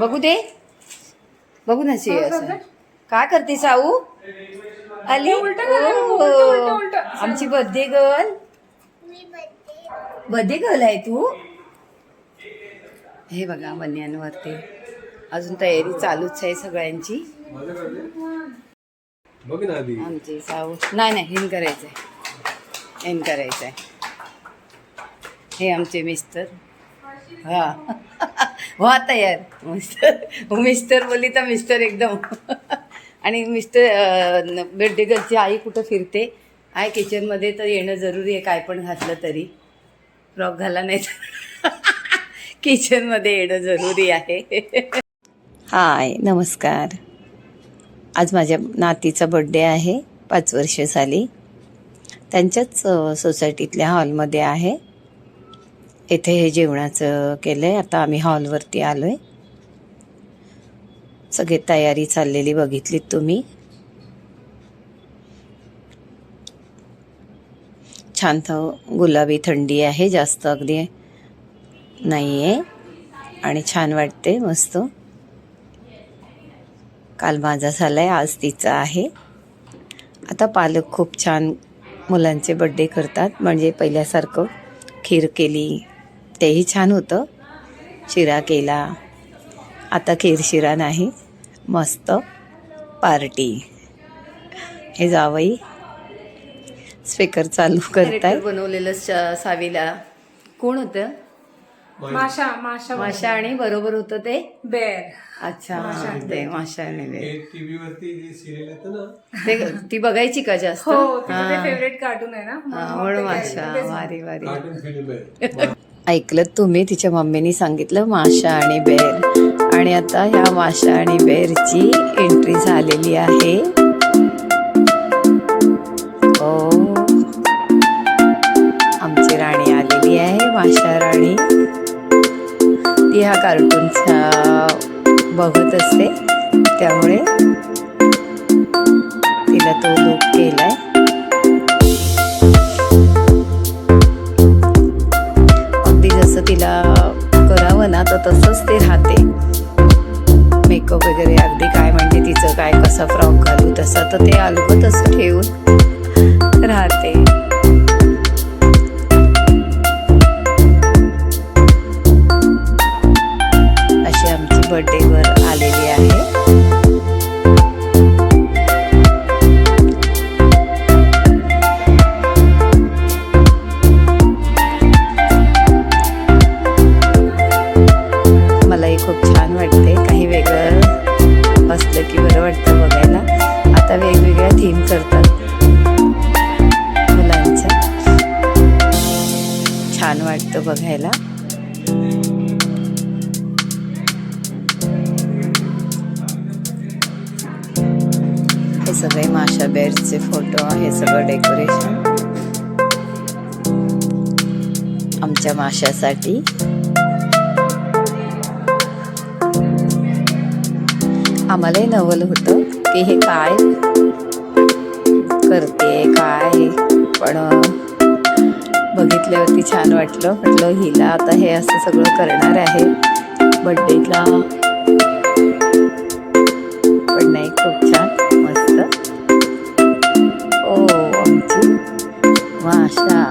बघू दे. बघू ना. काय करते साऊ? आली? ओ, आमची बर्थडे गर्ल बर्थडे गर्ल आहे तू. हे बघा बन्यांवरती अजून तयारी चालूच आहे सगळ्यांची. बघ ना आधी. आमची साऊ. नाही नाही हिन करायचंय. हिन करायचंय. हे आमचे मिस्टर. हा. व्हा तयार. मिस्टर. मिस्टर बोलली तर मिस्टर एकदम. आणि मिस्टर बर्थडे गर्लची आई कुठं फिरते? आहे किचनमध्ये तर येणं जरुरी आहे काय पण घातलं तरी. फ्रॉक घाला नाही तर किचनमध्ये येणं जरुरी आहे. हाय नमस्कार. आज माझ्या नातीचा बड्डे आहे पाच वर्ष झाली. त्यांच्याच सोसायटीतल्या हॉलमध्ये आहे. येथे हे जेवणाचं केलं आहे आता आम्ही हॉलवरती आलो आहे सगळी तयारी चाललेली बघितलीत तुम्ही. छान थ गुलाबी थंडी आहे जास्त अगदी नाही आहे आणि छान वाटते मस्त. काल माझा झाला आहे आज तिचा आहे. आता पालक खूप छान मुलांचे बड्डे करतात. म्हणजे पहिल्यासारखं खीर केली तेही छान होतं. शिरा केला. आता खीर शिरा नाही मस्त पार्टी. हे जावई स्पीकर चालू करताय. बनवलेलं सावीला. कोण होतं? माशा माशा माशा आणि बरोबर होतं ते? बेर. अच्छा ते माशा आणि ते. टीव्ही वरती जे सिरियल येतं ना. ते ती बघायची का जास्त? हो फेवरेट कार्टून आहे ना. हा, म्हणून माशा. वारी वारी कार्टून फिल्म आहे. ऐकलं तुम्ही? तिच्या मम्मीनी सांगितलं माशा आणि बेर. आणि आता ह्या माशा आणि बेरची एंट्री झालेली आहे. ओ. आमची राणी आलेली आहे माशा राणी. कार्टूनचा बघत असते. त्यामुळे तिला तो लुक केलाय. अगदी जसं तिला करावं ना तर तसंच ते राहते. मेकअप वगैरे अगदी काय म्हणते तिचं काय कसा फ्रॉक घालू तसा तर ते अलगं तसं ठेवून वाटतं हे सगळे माशा बेरचे फोटो हे सगळं डेकोरेशन. आमच्या माशासाठी. आम्हालाही नवल होतं की हे काय करते काय पण बघितल्यावरती छान वाटलं. म्हटलं हिला आता हे असं सगळं करणार आहे. बड्डेला पण नाही खूप छान मस्त. ओ आमची माशा.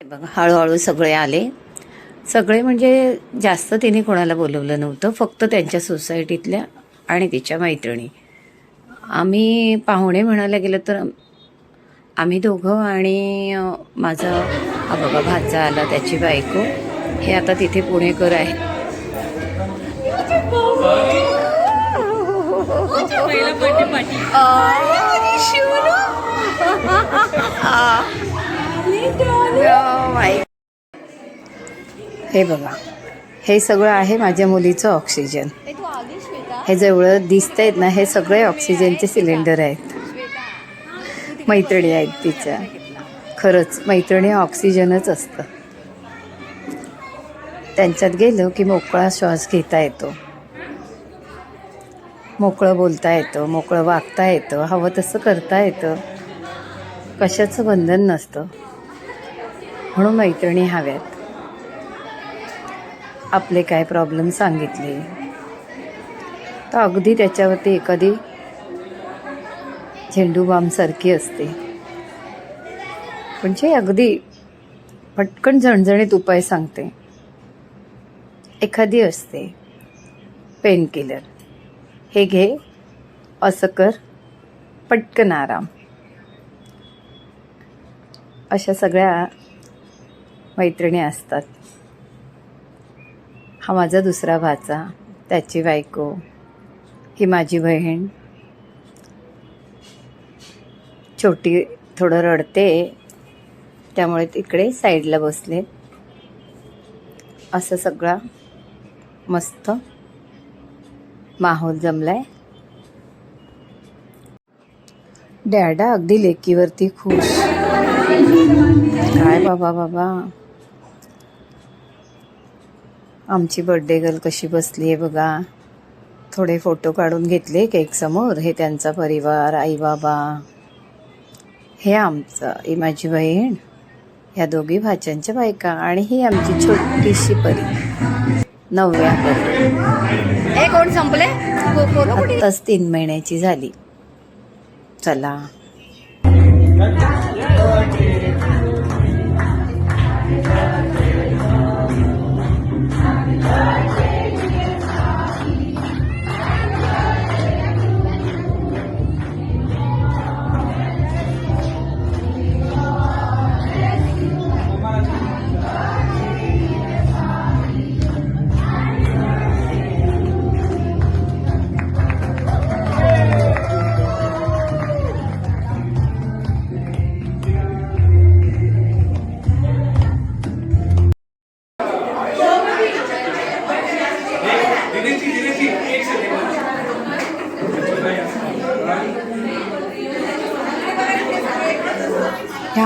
बघा हळूहळू सगळे आले. सगळे म्हणजे जास्त तिने कोणाला बोलवलं नव्हतं फक्त त्यांच्या सोसायटीतल्या आणि तिच्या मैत्रिणी. आम्ही पाहुणे म्हणायला गेलं तर आम्ही दोघं आणि माझा हा बघा भाचा आला त्याची बायको. हे आता तिथे पुणेकर आहे. हे बघा. हे सगळं आहे माझ्या मुलीचं ऑक्सिजन. हे जेवढं दिसत ना हे सगळे ऑक्सिजनचे सिलेंडर आहेत. मैत्रिणी आहेत तिच्या. खरंच मैत्रिणी ऑक्सिजनच असतं. त्यांच्यात गेलो की मोकळा श्वास घेता येतो. मोकळं बोलता येतं मोकळं वागता येतं हवं तसं करता येतं. कशाचं बंधन नसतं. म्हणून मैत्रिणी हव्यात. आपले काय प्रॉब्लेम सांगितले? तर अगदी त्याच्यावरती एखादी झेंडू बामसारखी असते. म्हणजे अगदी पटकन झणझणीत उपाय सांगते. एखादी असते. Painkiller. हे घे असं कर पटकन आराम. अशा सगळ्या मैत्रिणी असतात. हा माझा दुसरा भाचा त्याची बायको ही माझी बहीण छोटी थोडं रडते. त्यामुळे तिकडे साईडला बसले. असं सगळा मस्त माहोल जमलाय. डॅडा अगदी लेकीवरती खुश. काय बाबा बाबा? आमची बर्थडे गर्ल कशी बसली आहे बघा. थोडे फोटो काढून घेतले केक समोर. हे त्यांचा परिवार आई बाबा हे आमचं ही माझी बहीण ह्या दोघी भाच्यांच्या बायका आणि ही आमची छोटीशी परी. नवव्या परी. हे कोण संपले? आत्ताच तीन महिन्याची झाली. चला.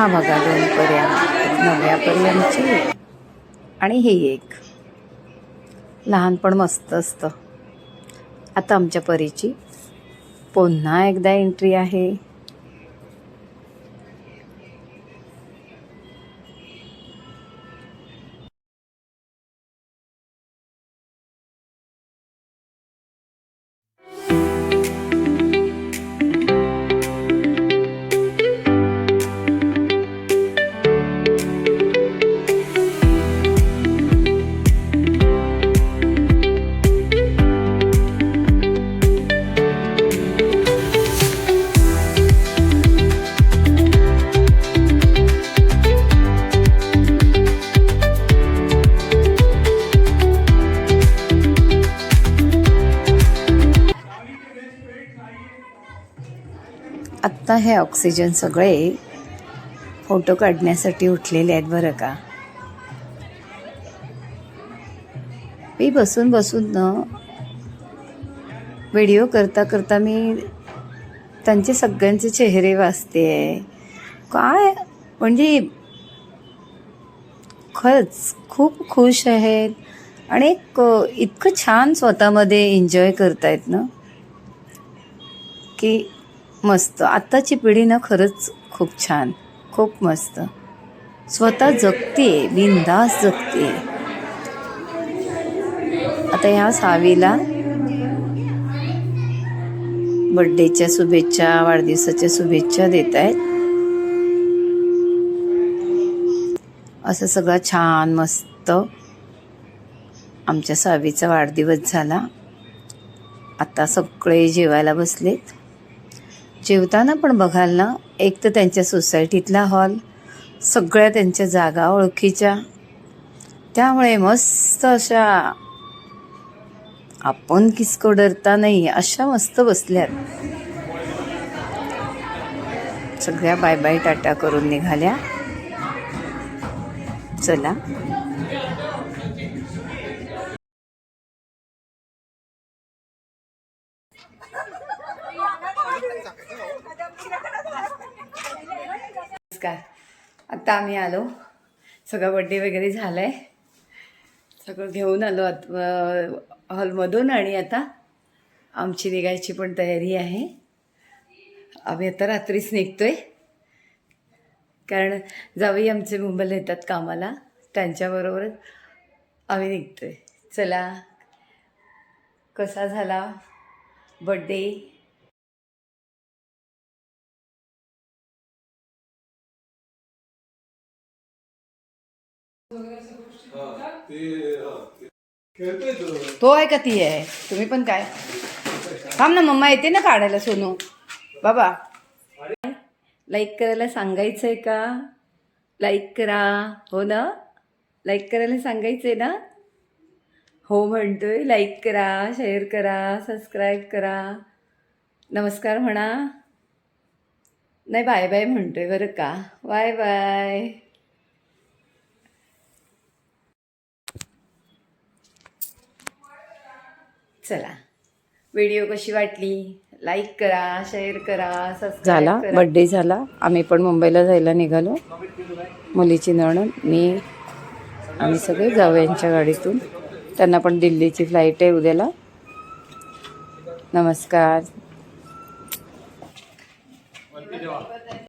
हा बघा दोन पर्या नव्या पर्यांची आणि हे एक. लहानपण मस्त असतं. आता आमच्या परीची पुन्हा एकदा एंट्री आहे. आता हे ऑक्सिजन सगळे फोटो काढण्यासाठी उठलेले आहेत बरं का? मी बसून बसून ना व्हिडिओ करता करता मी त्यांचे सगळ्यांचे चेहरे वाचते. काय? म्हणजे खरंच खूप खुश आहेत. आणि एक इतकं छान स्वतःमध्ये एन्जॉय करतायत ना? की मस्त. आत्ताची पिढी ना खरंच खूप छान. खूप मस्त. स्वतः जगते बिंदास जगते. आता ह्या सावीला बड्डेच्या शुभेच्छा वाढदिवसाच्या शुभेच्छा देत आहेत असं सगळं छान मस्त. आमच्या सावीचा वाढदिवस झाला. आता सगळे जेवायला बसलेत. जेवताना पण बघाल ना एक तर त्यांच्या सोसायटीतला हॉल सगळ्या त्यांच्या जागा ओळखीच्या. त्यामुळे मस्त अशा आपण किसको डरता नाही अशा मस्त बसल्यात. सगळ्या बाय बाय टाटा करून निघाल्या. चला नमस्कार आता आम्ही आलो. सगळं बड्डे वगैरे झाला आहे सगळं घेऊन आलो आत हॉलमधून आणि आता आमची निघायची पण तयारी आहे. आम्ही आता रात्रीच निघतोय. कारण जावई आमचे मुंबईला येतात कामाला. त्यांच्याबरोबर आम्ही निघतोय. चला कसा झाला बड्डे तो तो आहे का ती आहे? तुम्ही पण काय? थांब ना मम्मा येते ना काढायला सोनू. बाबा. लाईक करायला सांगायचं आहे का? लाईक करा. हो ना? लाईक करायला सांगायचं आहे ना? हो म्हणतोय. लाईक करा शेअर करा सबस्क्राईब करा. नमस्कार म्हणा. नाही बाय बाय म्हणतोय बरं का. बाय बाय चला. व्हिडिओ कशी वाटली? लाईक करा शेअर करा झाला. बड्डे झाला. आम्ही पण मुंबईला जायला निघालो. मुलीची नणन मी आम्ही सगळे जाऊ यांच्या गाडीतून. त्यांना पण दिल्लीची फ्लाईट आहे उद्याला. नमस्कार.